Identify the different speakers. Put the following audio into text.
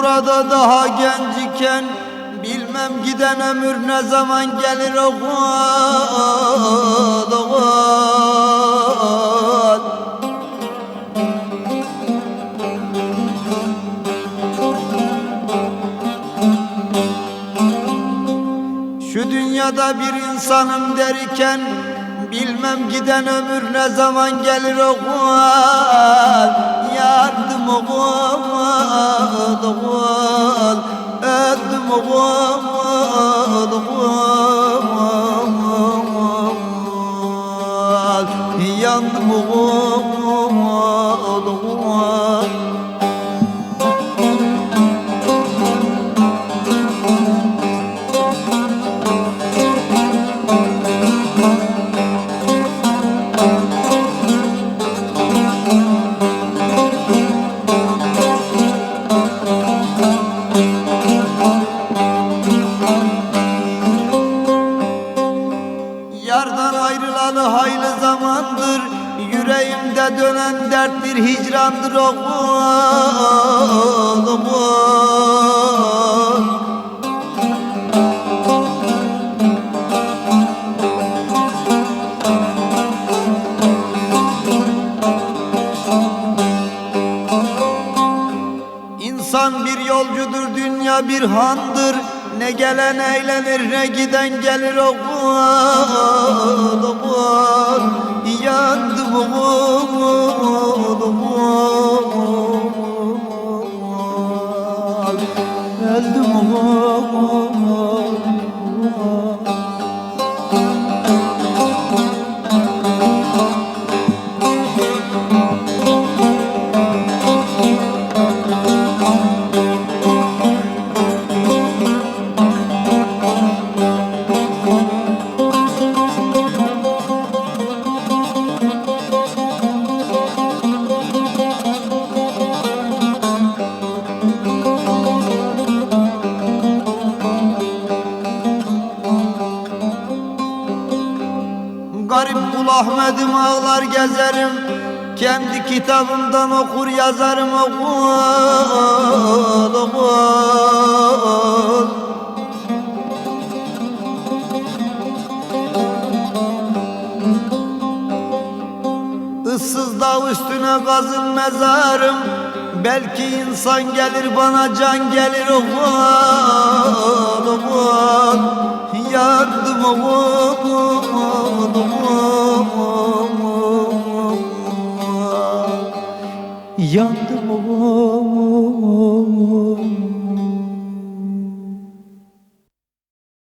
Speaker 1: Murada daha genç Bilmem giden ömür ne zaman gelir oğul Şu dünyada bir insanım derken Bilmem giden ömür ne zaman gelir oğul. Yardım oğul oğul. Öldüm oğul oğul Yandım oğul oğul Yüreğimde dönen dert bir hicrandır oğul İnsan bir yolcudur, dünya bir handır. Ne gelen eğlenir, ne giden gelir oğul, oğul. Öldüm oğul. Garip kul Ahmet'im ağlar gezerim. Kendi kitabımdan okur yazarım oğul oğul Issız dağ üstüne kazın mezarım. Belki insan gelir bana can gelir oğul oğul Yandım oğul Yandım